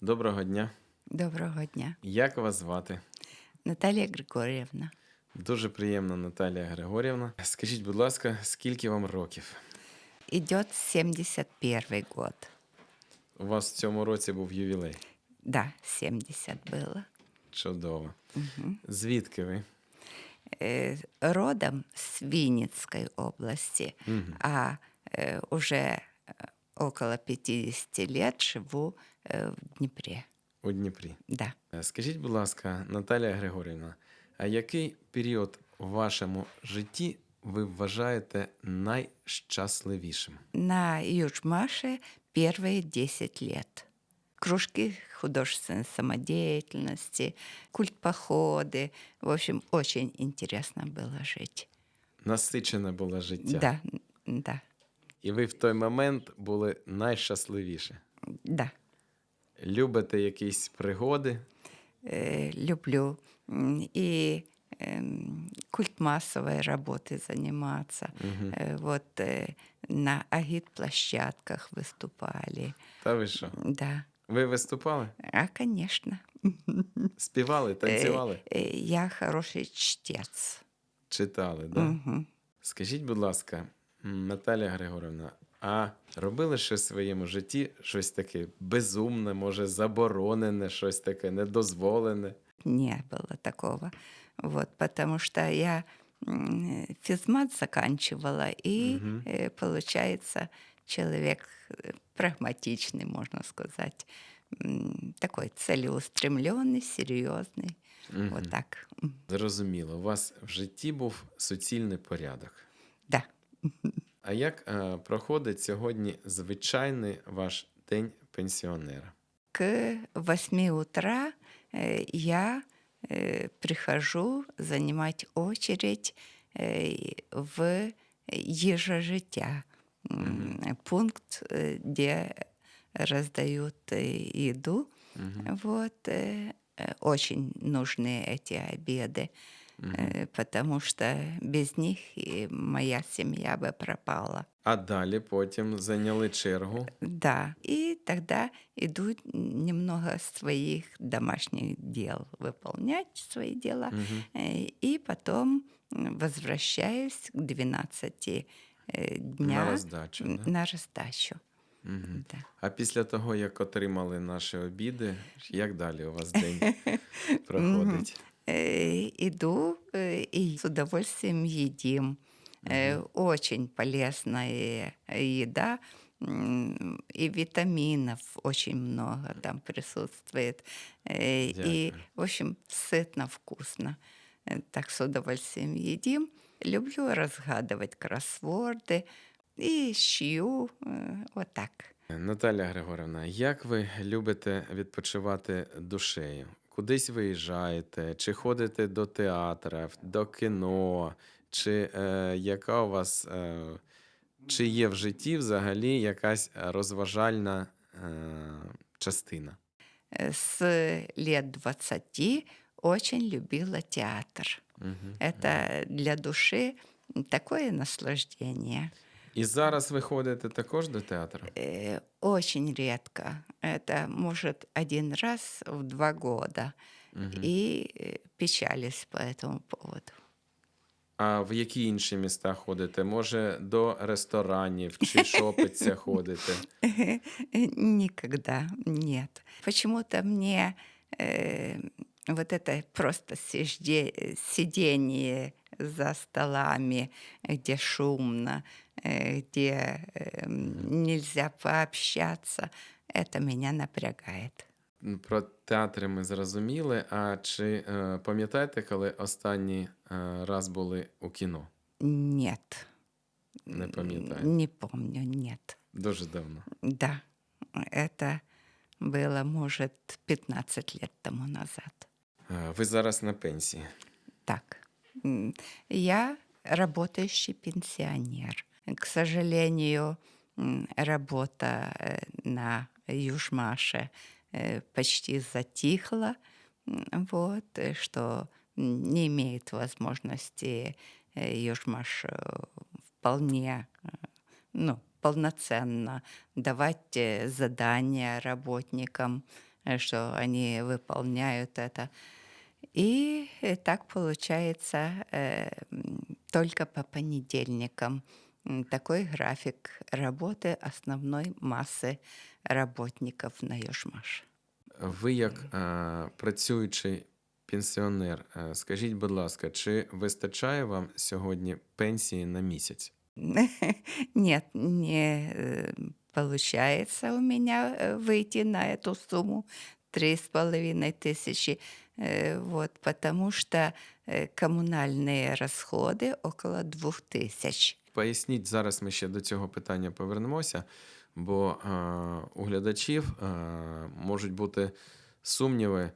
Доброго дня. Доброго дня. Як вас звати? Наталья Григорьевна. Дуже приємно, Наталія Григорівна. Скажіть, будь ласка, скільки вам років? Идет 71 год. У вас в цьому році був ювілей. Да, 70 было. Чудово. Звідки ви? Э, родом с Винницкой области, а э, уже э, около 50 лет живу э, в Днепре. У Дніпрі. Да. Е, Скажіть, будь ласка, Наталія Григорівна, а який період в вашому житті ви вважаєте найщасливішим? На Южмаше первые 10 лет. Кружки художественной самодеятельности, культ-походы. В общем, очень интересно было жить. Насичене було життя. Да, да, І ви в той момент були найщасливіші. да. Любите якісь пригоди? Э, люблю М, и эм, культ массовой работы заниматься. Э, вот э, на агит-площадках выступали. Та ви що? Да. Ви виступали? А, конечно. Співали, танцювали? Э, э, я хороший чтец. Читали, да? Мгм. Скажіть, будь ласка, м, Наталія Григорівна, а робили щось в своєму житті, щось таке безумне, може, заборонене, щось таке недозволене? Не было такого. Вот, потому что я м, физмат заканчивала, и, э, получается, человек э, прагматичный, можно сказать, М, такой целеустремленный, серьезный. Вот так. М, Зрозуміло, у вас в житті був суцільний порядок. Да. А як е, проходить сьогодні звичайний ваш день пенсіонера? К 8 утра э, я э, прихожу занимать очередь э, в ежежиття. М, Пункт, э, где раздают э, еду. Вот, э, э, очень нужны эти обеды, э, потому что без них и моя семья бы пропала. А далі потім зайняли чергу. Да, и тогда иду немного своих домашних дел выполнять свои дела, э, и потом м, возвращаюсь к 12 э, дня На роздачу, м, да? на раздачу. Да. А після того, як отримали наші обіди, як далі у вас день проходить? Э, Иду э, и с удовольствием едим. Э, Очень полезная еда. м, И витаминов очень много там присутствует. Э, И, Дякую. в общем, сытно, вкусно. Э, Так с удовольствием едим. Люблю разгадывать кроссворды. И шью э, вот так. Наталя Григорівна, як ви любите відпочивати душею? Кудись виїжджаєте, чи ходите до театру, до кіно, чи е, яка у вас е, чи є в житті взагалі якась розважальна е, частина? Э, С лет 20 очень любила театр. Это для души такое наслаждение. І зараз ви ходите також до театру? Э, Очень редко. Это может один раз в два года. И э, печались по этому поводу. А в які інші міста ходите? Може, до ресторанів чи шопиться ходите? Никогда нет. Почему-то мне э, вот это просто сижде- сидение за столами, где шумно, э, где э, нельзя пообщаться, это меня напрягает. Про театри ми зрозуміли. А чи е, пам'ятаєте, коли останній е, раз були у кіно? Нет. Не пам'ятаю. Не помню, нет. Дуже давно. Да, это было, может, 15 лет тому назад. Е, Ви зараз на пенсії. Так, м, я работающий пенсионер. К сожалению, работа э, на Южмаше э, почти затихла, вот, э, что не имеет возможности Южмаш вполне ну, полноценно давать задания работникам, что они выполняют это. И э, так получается э, м, только по понедельникам. М, Такой график работы основной массы работников на Южмаш. Ви, як е, працюючий пенсіонер, е, скажіть, будь ласка, чи вистачає вам сьогодні пенсії на місяць? Нет, не э, получается у меня э, выйти на эту сумму три с половиной тысячи, э, вот, потому что э, коммунальные расходы около двух тысяч. Поясніть, зараз ми ще до цього питання повернемося, бо е, у глядачів е, можуть бути сумніви,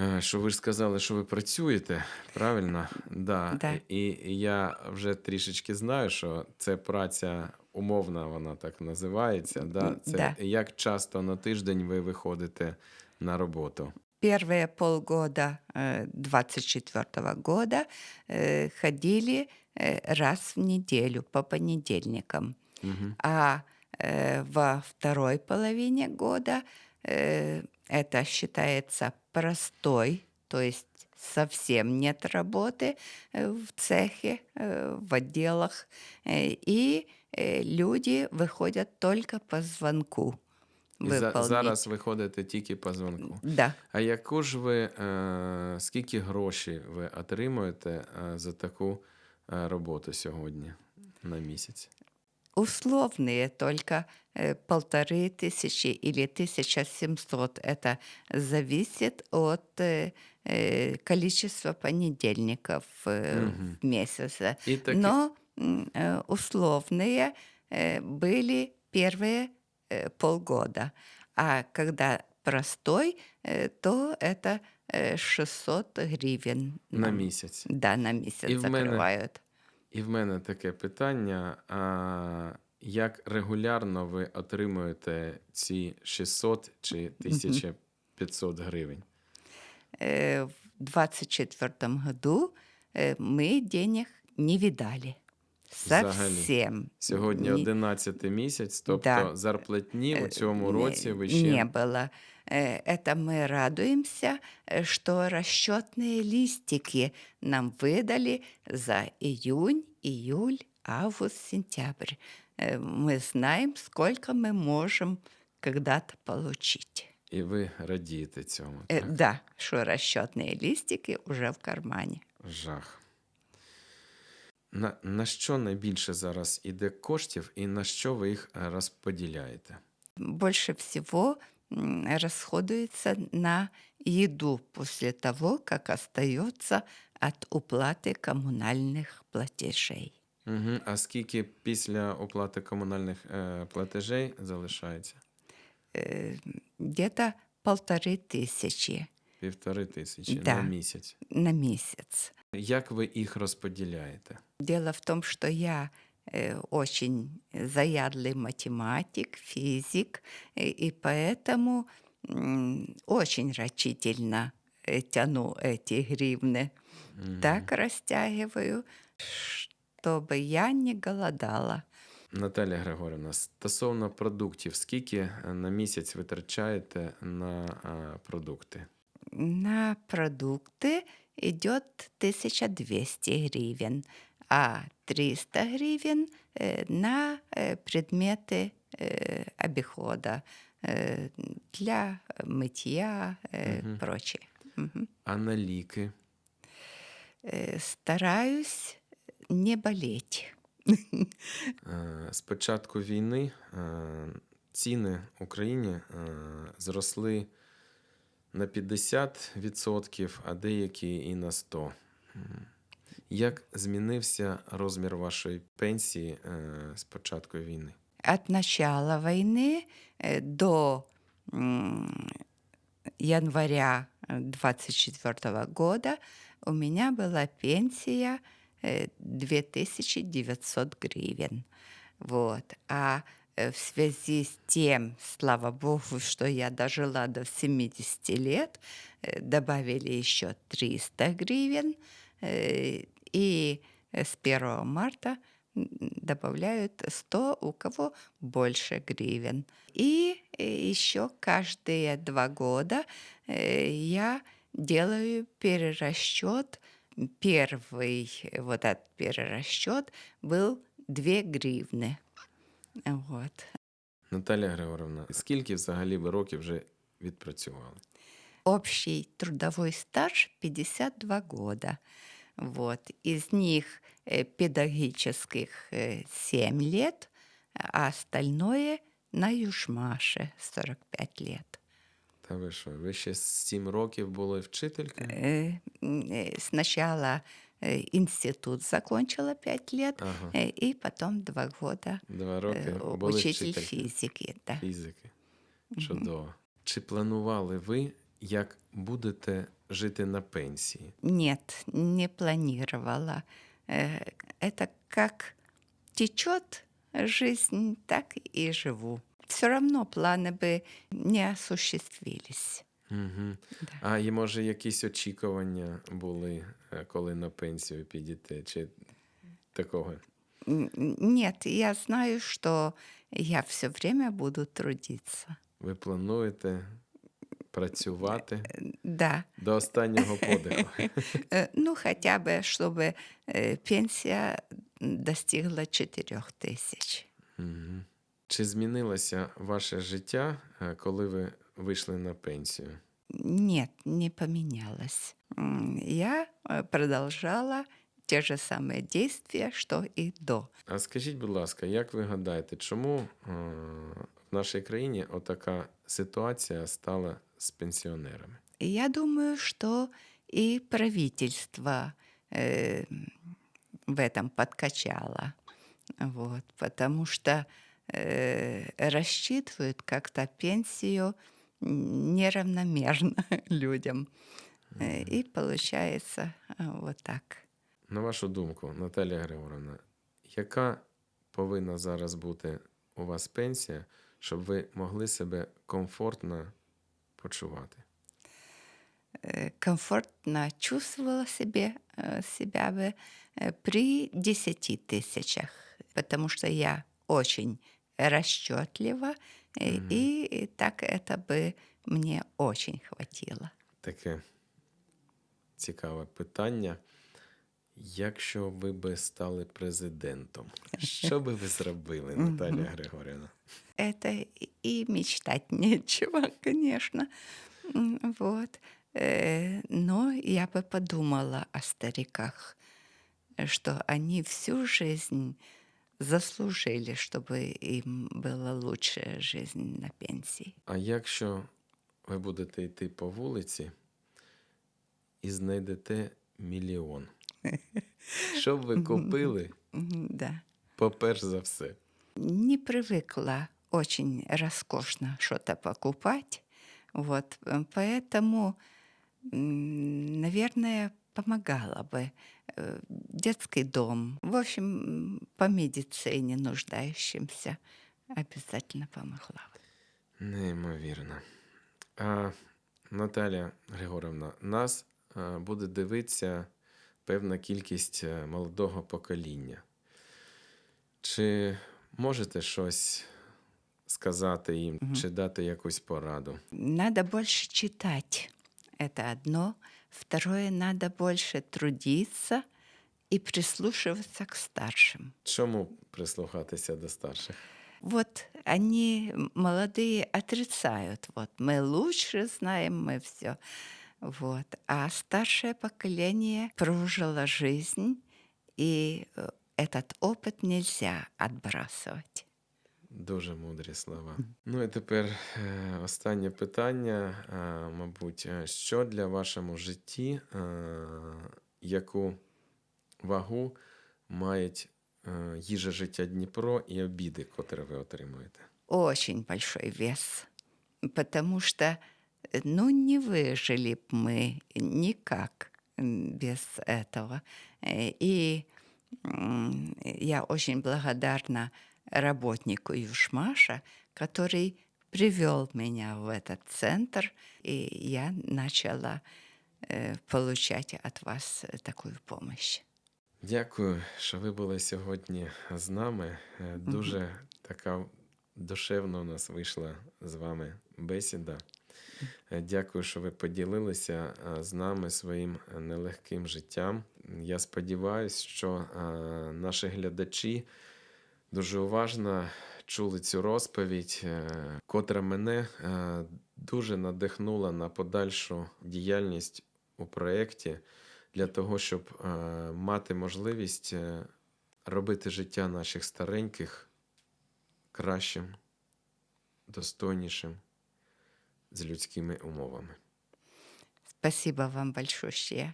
е, що ви ж сказали, що ви працюєте, правильно? Да. Да. І, і я вже трішечки знаю, що це праця умовна, вона так називається. Да? Це Да. як часто на тиждень ви виходите на роботу? Первые полгода 24 года э, ходили э, раз в неделю по понедельникам. Угу. А э, во второй половине года э, это считается простой, то есть совсем нет работы э, в цехе, э, в отделах, э, и э, люди выходят только по звонку. І за, выполнить. зараз ви ходите тільки по дзвонку. Да. А яку ж ви, е, скільки грошей ви отримуєте е, за таку е, роботу сьогодні на місяць? Условные только э, полторы тысячи или 1700. Это зависит от э, э, количества понедельников Мгм. в месяц. І таки, Но условные были первые полгода. А когда простой, то это э, 600 гривен. на місяць. Да, на месяц И в мене-. І в мене таке питання: а, як регулярно ви отримуєте ці 600 чи 1500 гривень? э, в 24 году э, мы денег не видали. Взагалі. Совсем. Сьогодні Ни- 11 місяць, тобто Да. зарплатні у э, цьому не- році ви ще Не было. Э, Это мы радуемся, э, что расчетные листики нам выдали за июнь, июль, август, сентябрь. Э, Мы знаем, сколько мы можем когда-то получить. і ви радієте цьому. Э, Так? Да, что расчетные листики уже в кармане. Жах. На, на що найбільше зараз іде коштів і на що ви їх е, розподіляєте? больше всего м, расходуется на еду после того, как остается от уплаты коммунальных платежей. Угу. А скільки після оплати комунальних е, платежей залишається? Э, Где-то полторы тысячи Півтори тисячі Да. на місяць. на месяц. Як ви їх розподіляєте? Дело в том, что я э, очень заядлый математик, физик, и, и поэтому м, очень рачительно э, тяну эти гривны. Мгм. так растягиваю, чтобы я не голодала. Наталя Григорівна, стосовно продуктів, скільки е, на місяць витрачаєте на е, продукти? На продукты идет 1200 гривен, а 300 гривен э, на э, предметы э, обихода э, для мытья и Мгм. прочее. Мгм. А на ліки? Э, Стараюсь не болеть. Е, З початку війни е, ціни в Україні е, зросли на 50%, а деякі і на 100%. М. Як змінився розмір вашої пенсії е, з початку війни? От начала войны э, до м, января 24 года у меня была пенсия э, 2900 гривен. Вот. А э, в связи с тем, слава богу, что я дожила до 70 лет, э, добавили еще 300 гривен. э, И э, с 1 марта добавляют 100, у кого больше гривен. И еще каждые два года э, я делаю перерасчет. Первый вот этот перерасчет был 2 гривны. Вот. Наталя Григорівна, скільки взагалі ви років вже відпрацювали? Общий трудовой стаж 52 года. Вот. Из них э, педагогических э, 7 лет, а остальное на Южмаше 45 лет. Та ви що, ви ще сім років були вчителькою? Э, м, э, Сначала э, институт закончила 5 лет, Ага, э, и потом 2 года два роки э, були учитель вчителькою физики. Да. фізики. Чудово. Чи планували ви, як будете жити на пенсії? Нет, не планировала. Э, Это как течет жизнь, так и живу. Все равно планы бы не осуществились. Угу. Да. А і може якісь очікування були, е, коли на пенсію підійти? Чи такого? Н- Нет, я знаю, что я все время буду трудиться. Ви плануєте працювати Да, до останнього подиху? Э, ну хотя бы, чтобы э, пенсия достигла 4 тысяч. Мгм. Чи змінилося ваше життя, е, коли ви вийшли на пенсію? Нет, не поменялось. М, Я э, продолжала те же самые действия, что и до. А скажіть, будь ласка, як ви гадаєте, чому е, в нашій країні отака ситуація стала з пенсіонерами? И Я думаю, что и правительство э, в этом подкачало. Вот, потому что э, рассчитывают как-то пенсию м, неравномерно людям. Э, И получается э, вот так. На вашу думку, Наталія Григорівна, яка повинна зараз бути у вас пенсія, щоб ви могли себе комфортно почувати? Э, Комфортно чувствовала себе, э, себя бы э, при 10 тысячах, потому что я очень расчетлива, э, Мгм. и так это бы мне очень хватило. Таке цікаве питання. Якщо ви би стали президентом, що би ви зробили, Наталія Григорівна? Это и- и мечтать нечего, конечно. М, Вот. Э, Но я бы подумала о стариках, э, что они всю жизнь заслужили, чтобы им была лучшая жизнь на пенсии. А якщо ви будете йти по вулиці і знайдете мільйон, що б ви купили, М, Да. поперш за все? Не привыкла очень роскошно что-то покупать. Вот. э, Поэтому, м, наверное, помогала бы э, детский дом. В общем, м, по медицине нуждающимся обязательно помогла бы. Неймовірно. А, Наталя Григорівна, нас а, буде дивитися певна кількість е, молодого покоління. Чи можете щось сказати їм, Мгм. чи дати якусь пораду? Надо больше читать. Это одно. Второе, надо больше трудиться и прислушиваться к старшим. Чому прислухатися до старших? Вот они, молодые, отрицают. Вот мы лучше знаем, мы все. Вот. А старшее поколение прожило жизнь, и э, этот опыт нельзя отбрасывать. Дуже мудрі слова. Ну і тепер е, останнє питання. е, Мабуть, е, що для вашому житті, е, яку вагу мають е, їжа життя Дніпро і обіди, котрі ви отримуєте? Очень большой вес. Потому что, э, ну, не выжили б мы никак м, без этого. Э, И м, я очень благодарна работнику Юшмаша, который привел меня в этот центр, и я начала э, получать от вас э, такую помощь. Дякую, що ви були сьогодні з нами. Е, Дуже така душевна у нас вийшла з вами бесіда. Е, Дякую, що ви поділилися е, з нами своїм е, нелегким життям. Я сподіваюся, що е, наші глядачі дуже уважно чули цю розповідь, е, котра мене е, дуже надихнула на подальшу діяльність у проєкті для того, щоб е, мати можливість робити життя наших стареньких кращим, достойнішим, з людськими умовами. Спасибо вам большое.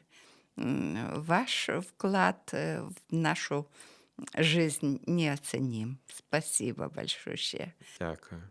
Ваш вклад в нашу жизнь неоценим. Спасибо большое. Дякую.